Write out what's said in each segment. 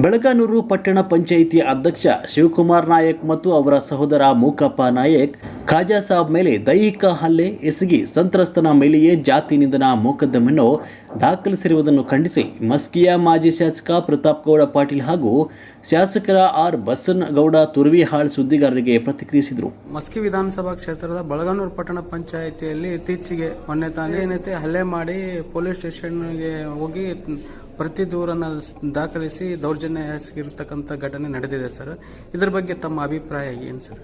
ಬೆಳಗಾನೂರು ಪಟ್ಟಣ ಪಂಚಾಯಿತಿ ಅಧ್ಯಕ್ಷ ಶಿವಕುಮಾರ್ ನಾಯಕ್ ಮತ್ತು ಅವರ ಸಹೋದರ ಮೂಕಪ್ಪ ನಾಯಕ್ ಖಾಜಾ ಸಾಬ್ ಮೇಲೆ ದೈಹಿಕ ಹಲ್ಲೆ ಎಸಗಿ ಸಂತ್ರಸ್ತನ ಮೇಲೆಯೇ ಜಾತಿ ನಿಂದನ ಮೊಕದ್ದಮೆಯನ್ನು ದಾಖಲಿಸಿರುವುದನ್ನು ಖಂಡಿಸಿ ಮಸ್ಕಿಯಾ ಮಾಜಿ ಶಾಸಕ ಪ್ರತಾಪ್ ಗೌಡ ಪಾಟೀಲ್ ಹಾಗೂ ಶಾಸಕರ ಆರ್ ಬಸನಗೌಡ ತುರ್ವಿಹಾಳ್ ಸುದ್ದಿಗಾರರಿಗೆ ಪ್ರತಿಕ್ರಿಯಿಸಿದರು. ಮಸ್ಕಿ ವಿಧಾನಸಭಾ ಕ್ಷೇತ್ರದ ಬಳಗನೂರು ಪಟ್ಟಣ ಪಂಚಾಯಿತಿಯಲ್ಲಿ ಇತ್ತೀಚೆಗೆ ಮೊನ್ನೆ ತಾನೇ ಏನೈತೆ ಹಲ್ಲೆ ಮಾಡಿ ಪೊಲೀಸ್ ಸ್ಟೇಷನ್ಗೆ ಹೋಗಿ ಪ್ರತಿ ದೂರನ್ನು ದಾಖಲಿಸಿ ದೌರ್ಜನ್ಯ ಎಸಗಿರ್ತಕ್ಕಂಥ ಘಟನೆ ನಡೆದಿದೆ ಸರ್. ಇದ್ರ ಬಗ್ಗೆ ತಮ್ಮ ಅಭಿಪ್ರಾಯ ಏನು ಸರ್?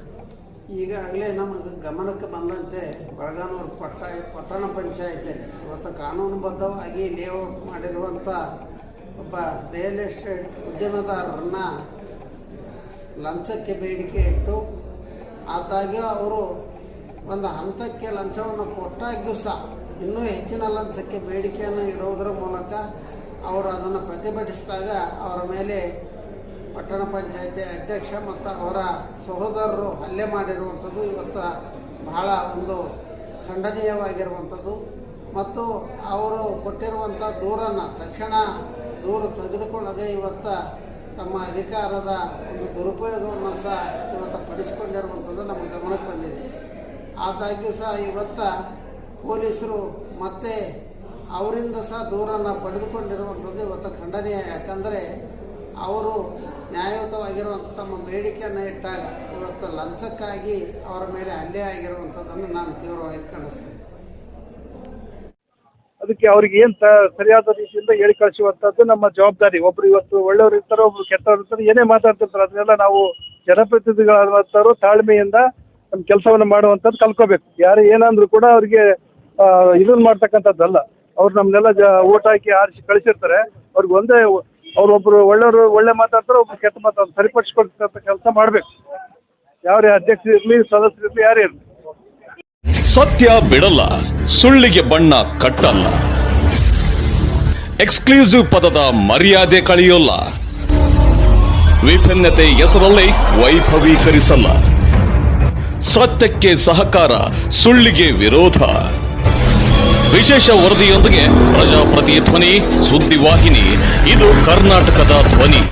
ಈಗಾಗಲೇ ನಮಗೆ ಗಮನಕ್ಕೆ ಬಂದಂತೆ ಬೆಳಗಾನೂರು ಪಟ್ಟ, ಪಟ್ಟಣ ಪಂಚಾಯತಿಯಲ್ಲಿ ಇವತ್ತು ಕಾನೂನುಬದ್ಧವಾಗಿ ಲೇಔಟ್ ಮಾಡಿರುವಂಥ ಒಬ್ಬ ರಿಯಲ್ ಎಸ್ಟೇಟ್ ಉದ್ಯಮದಾರರನ್ನ ಲಂಚಕ್ಕೆ ಬೇಡಿಕೆ ಇಟ್ಟು, ಆದಾಗ್ಯೂ ಅವರು ಒಂದು ಹಂತಕ್ಕೆ ಲಂಚವನ್ನು ಕೊಟ್ಟಾಗ್ಯೂ ಸಹ ಇನ್ನೂ ಹೆಚ್ಚಿನ ಲಂಚಕ್ಕೆ ಬೇಡಿಕೆಯನ್ನು ಇಡುವುದರ ಮೂಲಕ ಅವರು ಅದನ್ನು ಪ್ರತಿಭಟಿಸಿದಾಗ ಅವರ ಮೇಲೆ ಪಟ್ಟಣ ಪಂಚಾಯತಿ ಅಧ್ಯಕ್ಷ ಮತ್ತು ಅವರ ಸಹೋದರರು ಹಲ್ಲೆ ಮಾಡಿರುವಂಥದ್ದು ಇವತ್ತು ಬಹಳ ಒಂದು ಖಂಡನೀಯವಾಗಿರುವಂಥದ್ದು. ಮತ್ತು ಅವರು ಕೊಟ್ಟಿರುವಂಥ ದೂರನ್ನು ತಕ್ಷಣ ದೂರು ತೆಗೆದುಕೊಳ್ಳದೆ ಇವತ್ತು ತಮ್ಮ ಅಧಿಕಾರದ ಒಂದು ದುರುಪಯೋಗವನ್ನು ಸಹ ಇವತ್ತು ಪಡಿಸಿಕೊಂಡಿರುವಂಥದ್ದು ನಮ್ಮ ಗಮನಕ್ಕೆ ಬಂದಿದೆ. ಆದಾಗ್ಯೂ ಸಹ ಇವತ್ತು ಪೊಲೀಸರು ಮತ್ತೆ ಅವರಿಂದ ಸಹ ದೂರನ್ನು ಪಡೆದುಕೊಂಡಿರುವಂಥದ್ದು ಇವತ್ತು ಖಂಡನೀಯ. ಯಾಕಂದರೆ ಅವರು ನ್ಯಾಯಯುತವಾಗಿರುವಂಥ ತಮ್ಮ ಬೇಡಿಕೆಯನ್ನು ಇಟ್ಟಾಗ ಇವತ್ತು ಲಂಚಕ್ಕಾಗಿ ಅವರ ಮೇಲೆ ಹಲ್ಲೆ ಆಗಿರುವಂಥದ್ದನ್ನು ನಾನು ತೀವ್ರವಾಗಿ ಖಂಡಿಸ್ತೇನೆ. ಅದಕ್ಕೆ ಅವ್ರಿಗೆ ಏನ್ ಸರಿಯಾದ ರೀತಿಯಿಂದ ಹೇಳಿ ಕಳಿಸುವಂತದ್ದು ನಮ್ಮ ಜವಾಬ್ದಾರಿ. ಒಬ್ರು ಇವತ್ತು ಒಳ್ಳೆಯವ್ರು ಇರ್ತಾರೆ, ಒಬ್ರು ಕೆಟ್ಟವ್ರು ಇರ್ತಾರೆ, ಏನೇ ಮಾತಾಡ್ತಿರ್ತಾರೆ, ಅದನ್ನೆಲ್ಲ ನಾವು ಜನಪ್ರತಿನಿಧಿಗಳಾದಂಥವ್ರು ತಾಳ್ಮೆಯಿಂದ ನಮ್ಮ ಕೆಲಸವನ್ನು ಮಾಡುವಂಥದ್ದು ಕಲ್ಕೋಬೇಕು ಯಾರು ಏನಂದ್ರು ಕೂಡ ಅವ್ರಿಗೆ ಇದನ್ನ ಮಾಡ್ತಕ್ಕಂಥದ್ದಲ್ಲ. ಅವ್ರು ನಮ್ಮನ್ನೆಲ್ಲ ಜ, ಓಟ್ ಹಾಕಿ ಆರಿಸಿ ಕಳಿಸಿರ್ತಾರೆ. ಅವ್ರಿಗೆ ಒಂದೇ ಅವ್ರೊಬ್ರು ಒಳ್ಳೆಯವರು ಒಳ್ಳೆ ಮಾತಾಡ್ತಾರೆ, ಒಬ್ರು ಕೆಟ್ಟ ಮಾತಾಡ್ತಾರೆ. ಸರಿಪಡಿಸ್ಕೊಳ್ತಕ್ಕಂಥ ಕೆಲಸ ಮಾಡಬೇಕು. ಯಾರೇ ಅಧ್ಯಕ್ಷರು ಇರಲಿ, ಸದಸ್ಯರು ಇರಲಿ, ಯಾರೇ ಇರಲಿ. ಸತ್ಯ ಬಿಡಲ್ಲ, ಸುಳ್ಳಿಗೆ ಬಣ್ಣ ಕಟ್ಟಲ್ಲ. ಎಕ್ಸ್ಕ್ಲೂಸಿವ್ ಪದದ ಮರ್ಯಾದೆ ಕಳೆಯೋಲ್ಲ. ವಿಭಿನ್ನತೆ ಹೆಸರಲ್ಲಿ ವೈಭವೀಕರಿಸಲ್ಲ. ಸತ್ಯಕ್ಕೆ ಸಹಕಾರ, ಸುಳ್ಳಿಗೆ ವಿರೋಧ. ವಿಶೇಷ ವರದಿಯೊಂದಿಗೆ ಪ್ರಜಾಪ್ರತಿ ಧ್ವನಿ ಸುದ್ದಿವಾಹಿನಿ. ಇದು ಕರ್ನಾಟಕದ ಧ್ವನಿ.